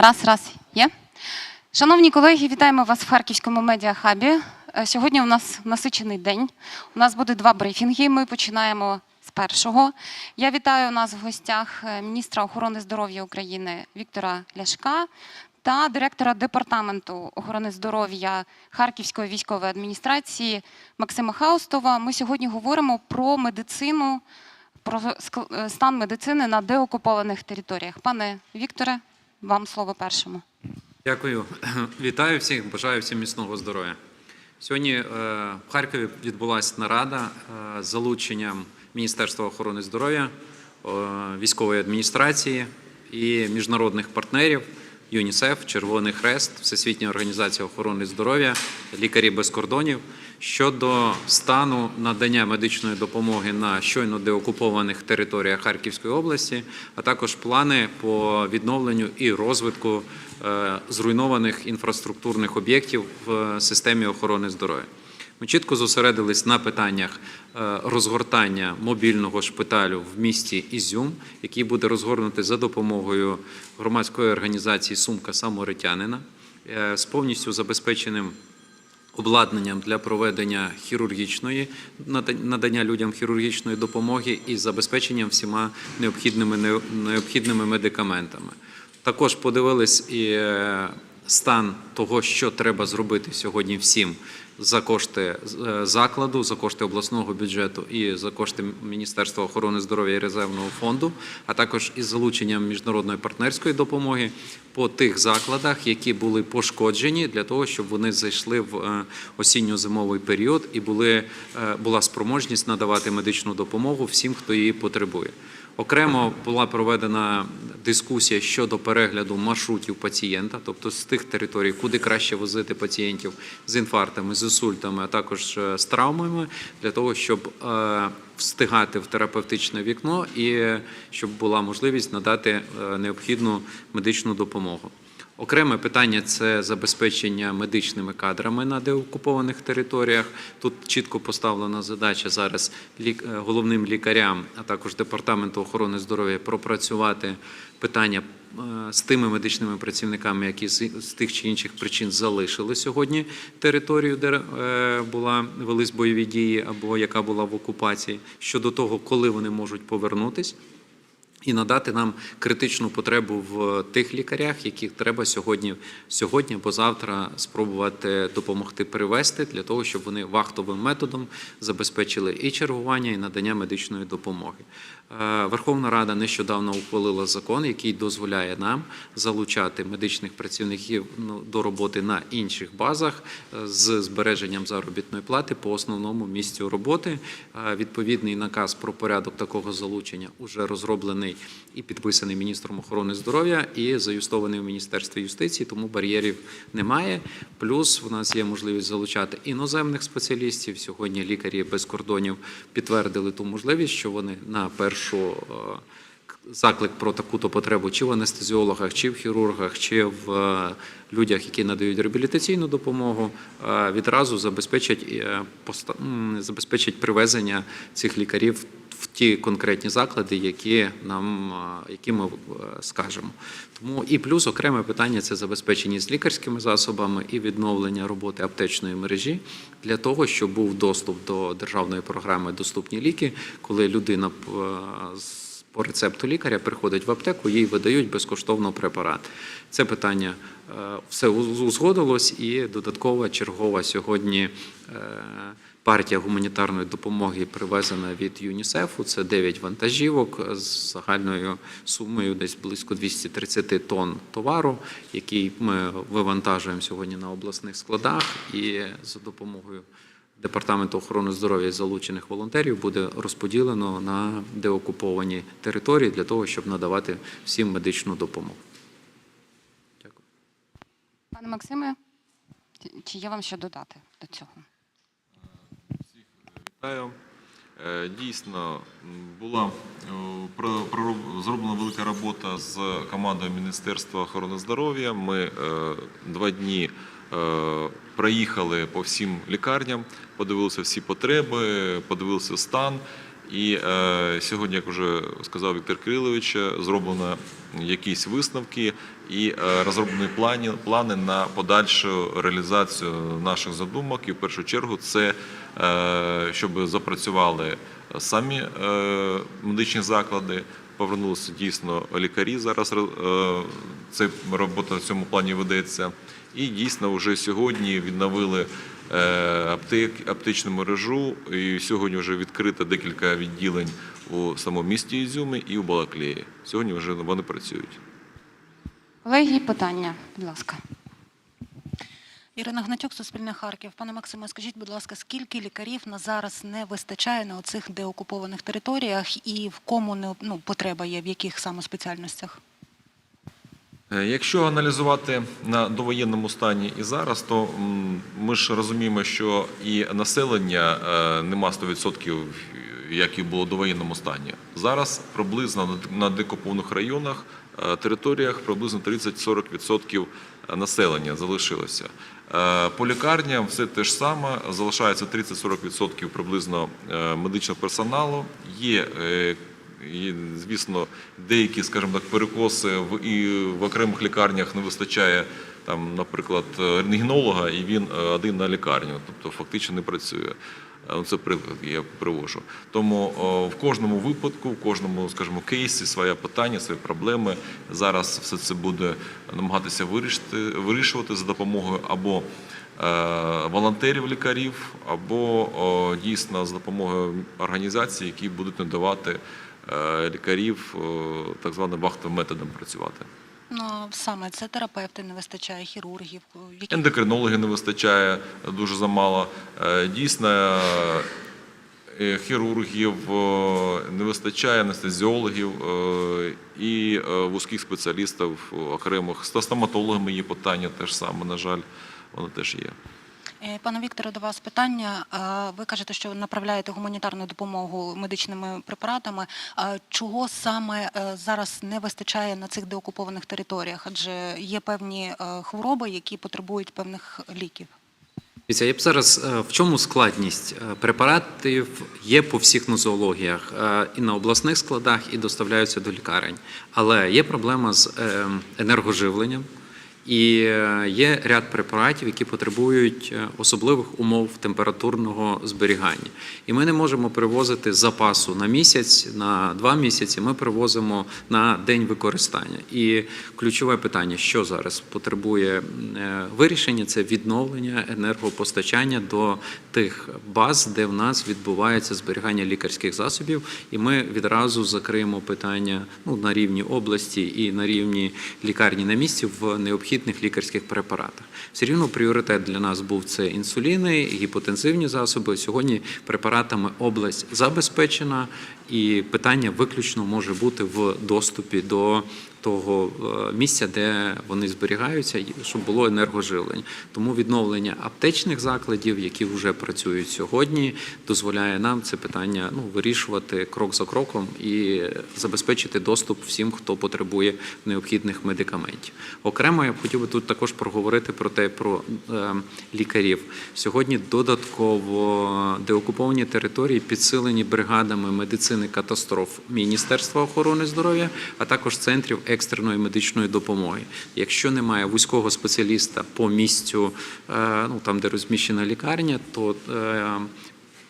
Раз, раз, є. Шановні колеги, вітаємо вас в Харківському медіахабі. Е, Сьогодні у нас насичений день. У нас буде два брифінги. Ми починаємо з першого. Я вітаю у нас в гостях е, міністра охорони здоров'я України Віктора Ляшка та директора департаменту охорони здоров'я Харківської військової адміністрації Максима Хаустова. Ми сьогодні говоримо про медицину, про е, стан медицини на деокупованих територіях. Пане Вікторе, вам слово першому. Дякую. Вітаю всіх, бажаю всім міцного здоров'я. Сьогодні е, в Харкові відбулася нарада е, з залученням Міністерства охорони здоров'я, військової адміністрації і міжнародних партнерів ЮНІСЕФ, Червоний Хрест, Всесвітня організація охорони здоров'я, лікарі без кордонів щодо стану надання медичної допомоги на щойно деокупованих територіях Харківської області, а також плани по відновленню і розвитку е, зруйнованих інфраструктурних об'єктів в системі охорони здоров'я. Ми чітко зосередились на питаннях е, розгортання мобільного шпиталю в місті Ізюм, який буде розгорнутий за допомогою громадської організації Сумка саморитянина е, з повністю забезпеченим обладнанням для проведення хірургічної надання людям хірургічної допомоги і забезпеченням всіма необхідними необхідними медикаментами. Також подивились і е, стан того, що треба зробити сьогодні всім за кошти е, закладу, за кошти обласного бюджету і за кошти Міністерства охорони здоров'я і резервного фонду, а також із залученням міжнародної партнерської допомоги по тих закладах, які були пошкоджені, для того, щоб вони зайшли в е, осінньо-зимовий період і були, е, була спроможність надавати медичну допомогу всім, хто її потребує. Окремо була проведена дискусія щодо перегляду маршрутів пацієнта, тобто з тих територій, куди краще возити пацієнтів з інфарктами, з інсультами, а також е, з травмами, для того, щоб е, встигати в терапевтичне вікно і щоб була можливість надати е, необхідну медичну допомогу. Окреме питання це забезпечення медичними кадрами на деокупованих територіях. Тут чітко поставлена задача зараз е, головним лікарям, а також департаменту охорони здоров'я пропрацювати питання е, з тими медичними працівниками, які з з тих чи інших причин залишили сьогодні територію, де е, була велись бойові дії або яка була в окупації, щодо того, коли вони можуть повернутись і надати нам критичну потребу в тих лікарях, яких треба сьогодні, сьогодні або завтра спробувати допомогти привести для того, щоб вони вахтовим методом забезпечили і чергування, і надання медичної допомоги. Е, Верховна Рада нещодавно ухвалила закон, який дозволяє нам залучати медичних працівників ну, до роботи на інших базах е, з збереженням заробітної плати по основному місцю роботи. Е, Відповідний наказ про порядок такого залучення уже розроблений і підписаний міністром охорони здоров'я і заюстований в Міністерстві юстиції, тому бар'єрів немає. Плюс в нас є можливість залучати іноземних спеціалістів. Сьогодні лікарі без кордонів підтвердили ту можливість, що вони на першу е, заклик про таку-то потребу чи в анестезіологах, чи в хірургах, чи в е, людях, які надають реабілітаційну допомогу, е, відразу забезпечать, забезпечать привезення цих лікарів в ті конкретні заклади, які нам які ми е, скажемо. Тому і плюс окреме питання це забезпечення з лікарськими засобами і відновлення роботи аптечної мережі для того, щоб був доступ до державної програми Доступні ліки, коли людина е, по рецепту лікаря приходить в аптеку, їй видають безкоштовно препарат. Це питання е, все узгодилось, і додаткова чергова сьогодні партія гуманітарної допомоги привезена від ЮНІСЕФу. Це 9 вантажівок з загальною сумою десь близько 230 тонн товару, який ми вивантажуємо сьогодні на обласних складах, і за допомогою Департаменту охорони здоров'я залучених волонтерів буде розподілено на деокуповані території для того, щоб надавати всім медичну допомогу. Дякую. Пане Максиме, чи є вам що додати до цього? Вітаю. Е, Дійсно, була е, зроблена велика робота з командою Міністерства охорони здоров'я. Ми е, два дні проїхали по всім лікарням, подивилися всі потреби, подивилися стан. І сьогодні, як вже сказав Віктор Кирилович, зроблено якісь висновки і е, розроблені плані, плани на подальшу реалізацію наших задумок. І в першу чергу це щоб запрацювали самі е, медичні заклади. Повернулися дійсно лікарі. Зараз е, це робота в цьому плані ведеться. І дійсно вже сьогодні відновили е, аптечну мережу. І сьогодні вже відкрито декілька відділень у самому місті Ізюми і у Балаклеї. Сьогодні вже вони працюють. Колеги, питання, будь ласка. Ірина Гнатюк, Суспільне Харків. Пане Максиме, скажіть, будь ласка, скільки лікарів на зараз не вистачає на оцих деокупованих територіях і в кому не ну, потреба є, в яких саме спеціальностях? Е, Якщо аналізувати на довоєнному стані і зараз, то ми ж розуміємо, що і населення е, нема 100%, як і було в довоєнному стані. Зараз приблизно на декупованих районах, е, територіях приблизно 30-40% населення залишилося. Е, По лікарням все те ж саме, залишається 30-40% приблизно е, медичного персоналу. Є е, звісно, деякі, скажімо так, перекоси в і в окремих лікарнях не вистачає там, наприклад, рентгенолога, і він е, один на лікарню, тобто фактично не працює. Е, Це приклад я привожу. Тому в кожному випадку, в кожному, скажімо, кейсі своє питання, свої проблеми. Зараз все це буде намагатися вирішити, вирішувати за допомогою або е, волонтерів лікарів, або дійсно за допомогою організацій, які будуть надавати е, лікарів так званим вахтовим методом працювати. Ну саме це терапевти не вистачає, хірургів. Які ендокринологи не вистачає дуже замало. Е, Дійсно, е, хірургів е, не вистачає, анестезіологів і вузьких спеціалістів окремих. З стоматологами є питання теж саме, на жаль, воно теж є. Е, Пане Вікторе, до вас питання. Ви кажете, що направляєте гуманітарну допомогу медичними препаратами. Чого саме е, зараз не вистачає на цих деокупованих територіях? Адже є певні е, хвороби, які потребують певних ліків. Я б зараз е, в чому складність Е, препаратів є по всіх нозологіях е, і на обласних складах, і доставляються до лікарень. Але є проблема з е, енергоживленням. І е, є ряд препаратів, які потребують е, особливих умов температурного зберігання. І ми не можемо привозити запасу на місяць, на два місяці. Ми привозимо на день використання. І ключове питання, що зараз потребує е, вирішення, це відновлення енергопостачання до тих баз, де в нас відбувається зберігання лікарських засобів. І ми відразу закриємо питання ну, на рівні області і на рівні лікарні на місці в необхідних лікарських препаратах. Все рівно пріоритет для нас був це інсуліни, гіпотензивні засоби. Сьогодні препаратами область забезпечена, і питання виключно може бути в доступі до того е, місця, де вони зберігаються, щоб було енергоживлення. Тому відновлення аптечних закладів, які вже працюють сьогодні, дозволяє нам це питання ну, вирішувати крок за кроком і забезпечити доступ всім, хто потребує необхідних медикаментів. Окремо я б хотів би тут також проговорити про те, про е, лікарів. Сьогодні додатково деокуповані території підсилені бригадами медицини катастроф Міністерства охорони здоров'я, а також центрів екстреної медичної допомоги. Якщо немає вузького спеціаліста по місцю, е, ну там де розміщена лікарня, то е,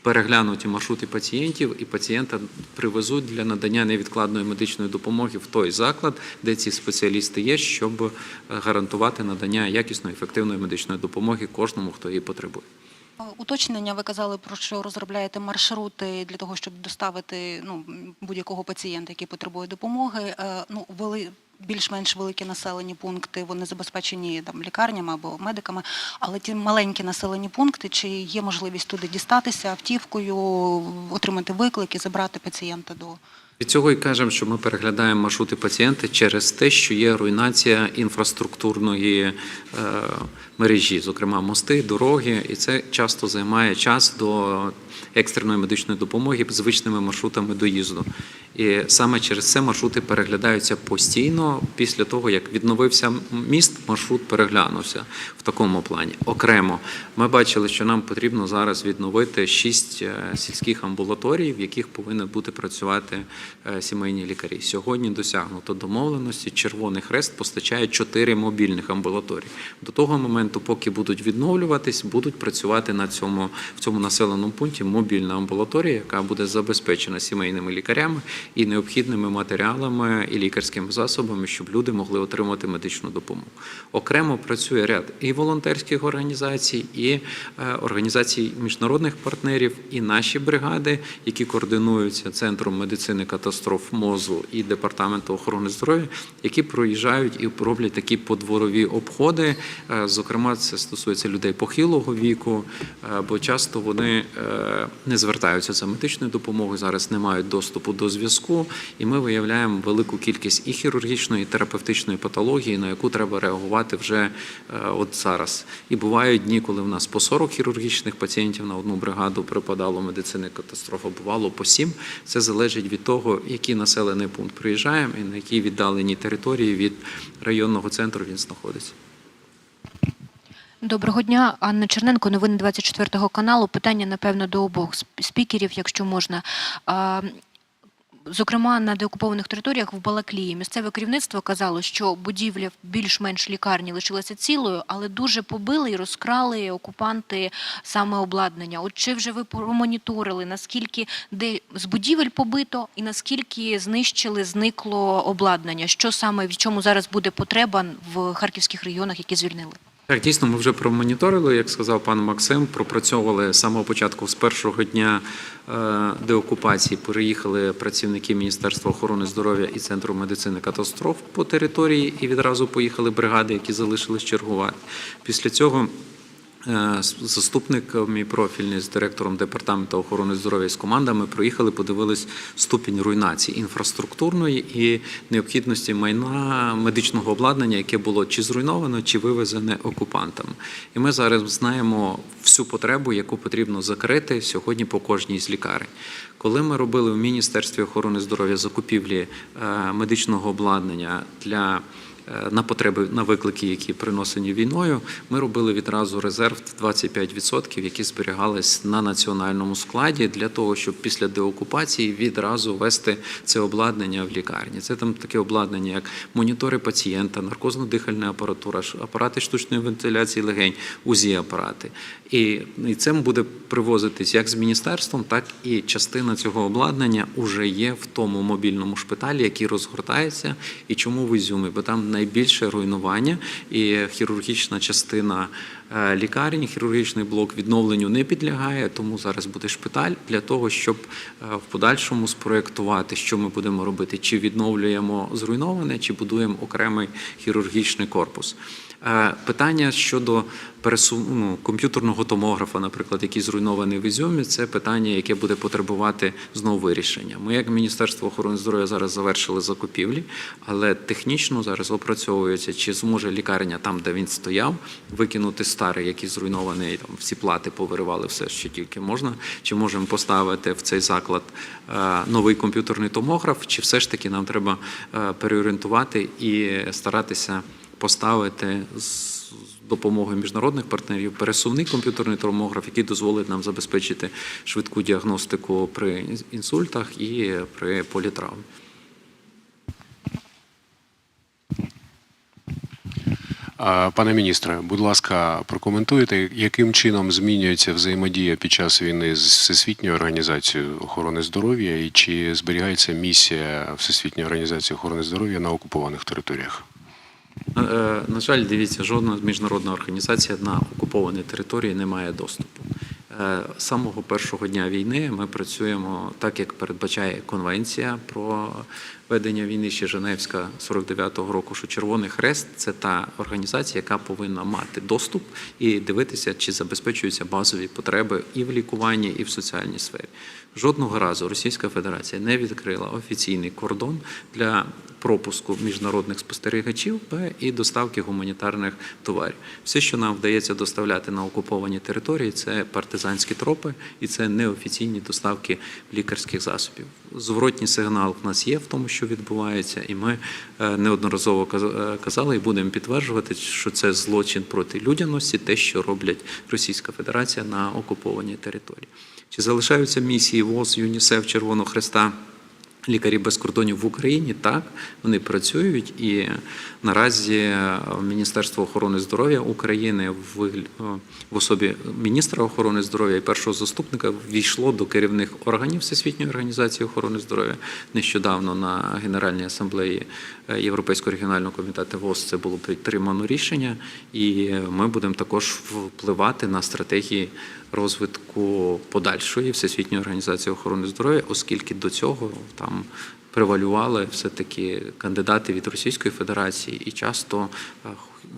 переглянуті маршрути пацієнтів, і пацієнта привезуть для надання невідкладної медичної допомоги в той заклад, де ці спеціалісти є, щоб гарантувати надання якісної ефективної медичної допомоги кожному, хто її потребує. Е, Уточнення ви казали про що розробляєте маршрути для того, щоб доставити ну, будь-якого пацієнта, який потребує допомоги. Е, Ну, вели більш-менш великі населені пункти, вони забезпечені там лікарнями або медиками. Але ті маленькі населені пункти, чи є можливість туди дістатися автівкою, отримати виклики, забрати пацієнта до Від цього і кажемо, що ми переглядаємо маршрути пацієнта через те, що є руйнація інфраструктурної е, мережі, зокрема мости, дороги, і це часто займає час до екстреної медичної допомоги звичними маршрутами доїзду. І саме через це маршрути переглядаються постійно. Після того, як відновився міст, маршрут переглянувся в такому плані. Окремо, ми бачили, що нам потрібно зараз відновити шість е, сільських амбулаторій, в яких повинні бути працювати е, сімейні лікарі. Сьогодні досягнуто домовленості. Червоний хрест постачає чотири мобільних амбулаторії. До того моменту, поки будуть відновлюватись, будуть працювати на цьому в цьому населеному пункті мобільна амбулаторія, яка буде забезпечена сімейними лікарями і необхідними матеріалами і лікарськими засобами, щоб люди могли отримати медичну допомогу. Окремо працює ряд і волонтерських організацій, і е, організацій міжнародних партнерів, і наші бригади, які координуються центром медицини катастроф МОЗу і департаменту охорони здоров'я, які проїжджають і роблять такі подворові обходи. Е, Зокрема, це стосується людей похилого віку, е, бо часто вони не звертаються за медичною допомогою, зараз не мають доступу до зв'язку, і ми виявляємо велику кількість і хірургічної, і терапевтичної патології, на яку треба реагувати вже е, от зараз. І бувають дні, коли в нас по 40 хірургічних пацієнтів на одну бригаду припадало медицини катастрофа, бувало по 7. Це залежить від того, який населений пункт приїжджаємо і на якій віддаленій території від районного центру він знаходиться. Доброго дня, Анна Черненко, новини 24 каналу. Питання, напевно, до обох спікерів, якщо можна. Зокрема, на деокупованих територіях в Балаклії місцеве керівництво казало, що будівля більш-менш лікарні лишилася цілою, але дуже побили і розкрали окупанти саме обладнання. От чи вже ви промоніторили, наскільки де з будівель побито і наскільки знищили, зникло обладнання? Що саме в чому зараз буде потреба в харківських регіонах, які звільнили? Так, дійсно, ми вже промоніторили, як сказав пан Максим, пропрацьовували з самого початку, з першого дня е, деокупації. Переїхали працівники Міністерства охорони здоров'я і Центру медицини катастроф по території, і відразу поїхали бригади, які залишились чергувати. Після цього. Е, Заступник мій профільний з директором департаменту охорони здоров'я з командами проїхали, подивились ступінь руйнації інфраструктурної і необхідності майна медичного обладнання, яке було чи зруйновано, чи вивезене окупантами. І ми зараз знаємо всю потребу, яку потрібно закрити сьогодні по кожній з лікарень. Коли ми робили в Міністерстві охорони здоров'я закупівлі е, медичного обладнання для е, на потреби на виклики, які приносені війною, ми робили відразу резерв 25%, які зберігались на національному складі для того, щоб після деокупації відразу вести це обладнання в лікарні. Це там таке обладнання, як монітори пацієнта, наркозно-дихальна апаратура, апарати штучної вентиляції легень, УЗІ-апарати. І, і це буде привозитись як з міністерством, так і частина цього обладнання вже є в тому мобільному шпиталі, який розгортається. І чому в Ізюмі? Бо там найбільше руйнування і хірургічна частина е, лікарні, хірургічний блок відновленню не підлягає. Тому зараз буде шпиталь для того, щоб е, в подальшому спроєктувати, що ми будемо робити, чи відновлюємо зруйноване, чи будуємо окремий хірургічний корпус. Питання щодо пересу... ну, комп'ютерного томографа, наприклад, який зруйнований в Ізюмі, це питання, яке буде потребувати знову вирішення. Ми, як Міністерство охорони здоров'я, зараз завершили закупівлі, але технічно зараз опрацьовується, чи зможе лікарня там, де він стояв, викинути старий, який зруйнований, там всі плати повиривали, все, що тільки можна. Чи можемо поставити в цей заклад е, новий комп'ютерний томограф, чи все ж таки нам треба е, переорієнтувати і старатися поставити з допомогою міжнародних партнерів пересувний комп'ютерний томограф, який дозволить нам забезпечити швидку діагностику при інсультах і при політравмі. Пане міністре, будь ласка, прокоментуйте, яким чином змінюється взаємодія під час війни з Всесвітньою організацією охорони здоров'я і чи зберігається місія Всесвітньої організації охорони здоров'я на окупованих територіях? Е, На жаль, дивіться, жодна міжнародна організація на окупованій території не має доступу. Е, самого першого дня війни ми працюємо так, як передбачає конвенція про ведення війни ще Женевська 49-го року, що Червоний Хрест це та організація, яка повинна мати доступ і дивитися, чи забезпечуються базові потреби і в лікуванні, і в соціальній сфері. Жодного разу Російська Федерація не відкрила офіційний кордон для пропуску міжнародних спостерігачів і доставки гуманітарних товарів. Все, що нам вдається доставляти на окуповані території, це партизанські партизанські тропи, і це неофіційні доставки лікарських засобів. Зворотній сигнал в нас є в тому, що відбувається, і ми е, неодноразово е, казали і будемо підтверджувати, що це злочин проти людяності, те, що роблять Російська Федерація на окупованій території. Чи залишаються місії ВОЗ, ЮНІСЕФ, Червоного Христа? Лікарі без кордонів в Україні так вони працюють, і наразі е, Міністерство охорони здоров'я України в, е, в особі міністра охорони здоров'я і першого заступника ввійшло до керівних органів Всесвітньої організації охорони здоров'я. Нещодавно на Генеральній асамблеї е, Європейського регіонального комітету ВОЗ це було підтримано рішення, і ми будемо також впливати на стратегії розвитку подальшої Всесвітньої організації охорони здоров'я, оскільки до цього там превалювали все-таки кандидати від Російської Федерації, і часто е,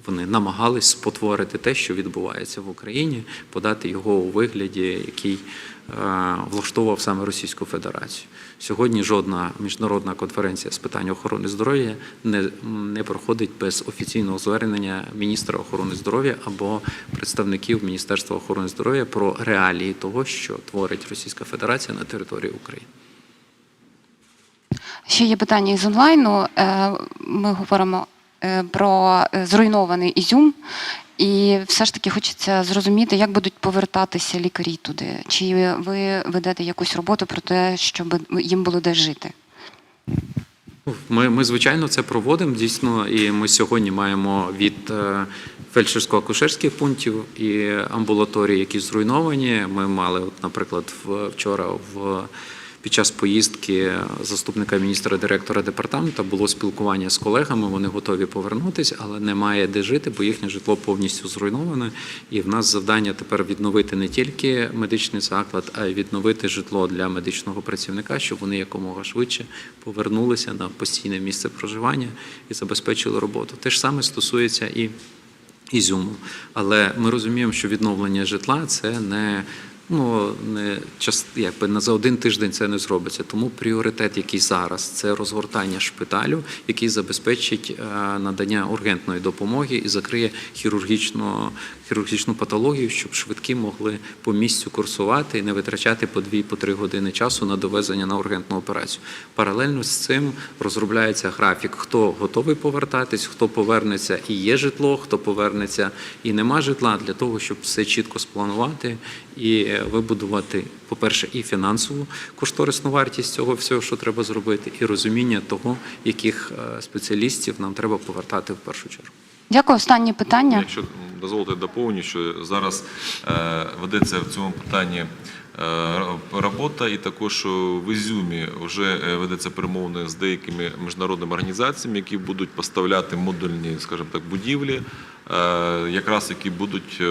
вони намагались спотворити те, що відбувається в Україні, подати його у вигляді, який е, влаштовував саме Російську Федерацію. Сьогодні жодна міжнародна конференція з питань охорони здоров'я не, не проходить без офіційного звернення міністра охорони здоров'я або представників Міністерства охорони здоров'я про реалії того, що творить Російська Федерація на території України. Ще є питання із онлайну. Е, Ми говоримо е, про зруйнований Ізюм, і все ж таки хочеться зрозуміти, як будуть повертатися лікарі туди. Чи ви ведете якусь роботу про те, щоб їм було де жити? Ми, ми звичайно це проводимо дійсно, і ми сьогодні маємо від е, фельдшерсько-акушерських пунктів і амбулаторій, які зруйновані. Ми мали, от, наприклад, вчора в. Під час поїздки заступника міністра директора департаменту було спілкування з колегами. Вони готові повернутися, але немає де жити, бо їхнє житло повністю зруйноване. І в нас завдання тепер відновити не тільки медичний заклад, а й відновити житло для медичного працівника, щоб вони якомога швидше повернулися на постійне місце проживання і забезпечили роботу. Те ж саме стосується і Ізюму. Але ми розуміємо, що відновлення житла це не. Ну, не час, якби на за один тиждень це не зробиться. Тому пріоритет, який зараз, це розгортання шпиталю, який забезпечить е, надання ургентної допомоги і закриє хірургічну, хірургічну патологію, щоб швидкі могли по місцю курсувати і не витрачати по дві по три години часу на довезення на ургентну операцію. Паралельно з цим розробляється графік, хто готовий повертатись, хто повернеться і є житло, хто повернеться і нема житла, для того, щоб все чітко спланувати і вибудувати, по-перше, і фінансову кошторисну вартість цього всього, що треба зробити, і розуміння того, яких е, спеціалістів нам треба повертати в першу чергу. Дякую. Останнє питання. Якщо дозволите доповню, що зараз е, ведеться в цьому питанні робота, і також в Ізюмі вже е, ведеться перемовини з деякими міжнародними організаціями, які будуть поставляти модульні, скажімо так, будівлі, е, якраз які будуть е,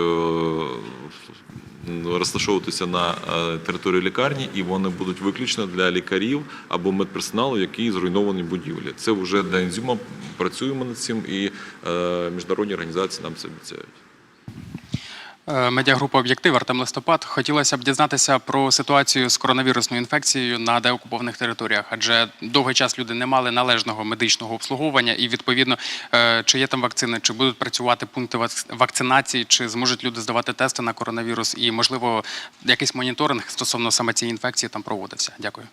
розташовуватися на е, території лікарні, і вони будуть виключно для лікарів або медперсоналу, які зруйновані будівлі. Це вже для Ізюма працюємо над цим, і е, міжнародні організації нам це обіцяють. Е, Медіагрупа Об'єктив Артем Листопад. Хотілося б дізнатися про ситуацію з коронавірусною інфекцією на деокупованих територіях, адже довгий час люди не мали належного медичного обслуговування, і відповідно, е, чи є там вакцини, чи будуть працювати пункти вак- вакцинації, чи зможуть люди здавати тести на коронавірус, і можливо якийсь моніторинг стосовно саме цієї інфекції там проводився. Дякую.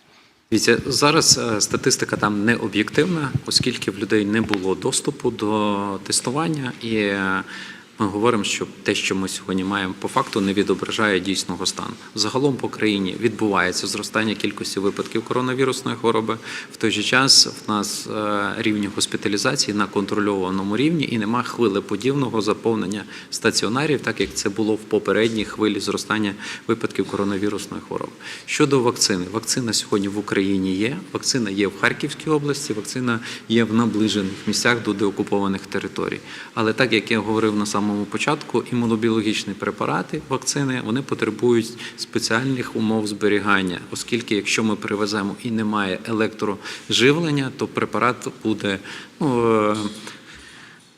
Дивіться, зараз е, статистика там не об'єктивна, оскільки в людей не було доступу до тестування, і ми говоримо, що те, що ми сьогодні маємо по факту, не відображає дійсного стану. Загалом по країні відбувається зростання кількості випадків коронавірусної хвороби. В той же час в нас е, рівні госпіталізації на контрольованому рівні і нема хвилеподібного заповнення стаціонарів, так як це було в попередній хвилі зростання випадків коронавірусної хвороби. Щодо вакцини, вакцина сьогодні в Україні є. Вакцина є в Харківській області, вакцина є в наближених місцях до деокупованих територій. Але так як я говорив на самому початку, імунобіологічні препарати, вакцини, вони потребують спеціальних умов зберігання, оскільки якщо ми привеземо і немає електроживлення, то препарат буде. Ну, е,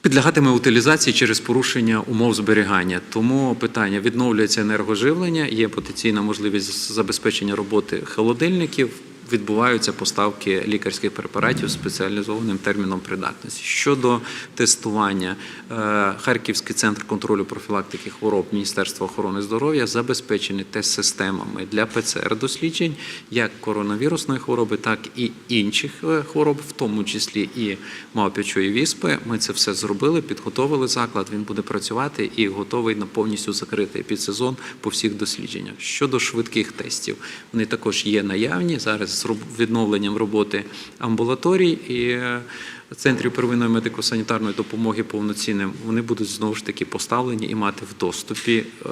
Підлягатиме утилізації через порушення умов зберігання. Тому питання відновлюється енергоживлення, є потенційна можливість забезпечення роботи холодильників. Відбуваються поставки лікарських препаратів спеціалізованим терміном придатності. Щодо тестування, е, Харківський центр контролю профілактики хвороб Міністерства охорони здоров'я забезпечений тест-системами для ПЦР-досліджень як коронавірусної хвороби, так і інших е, хвороб, в тому числі і мавпячої віспи. Ми це все зробили, підготовили заклад. Він буде працювати і готовий на повністю закритий підсезон по всіх дослідженнях. Щодо швидких тестів, вони також є наявні зараз з відновленням роботи амбулаторій і е, центрів первинної медико-санітарної допомоги повноцінним. Вони будуть знову ж таки поставлені і мати в доступі. е,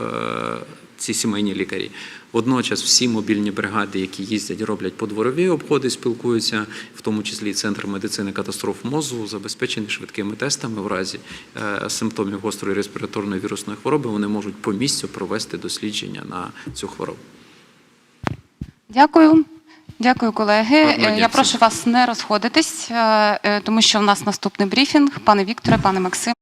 Ці сімейні лікарі. Водночас всі мобільні бригади, які їздять, роблять подворові обходи, спілкуються, в тому числі Центр медицини катастроф мозу, забезпечені швидкими тестами в разі е, симптомів гострої респіраторної вірусної хвороби. Вони можуть по місцю провести дослідження на цю хворобу. Дякую. Дякую, колеги. Е, Я прошу вас не розходитись, е, е, тому що в нас наступний брифінг. Пане Вікторе, пане Максим.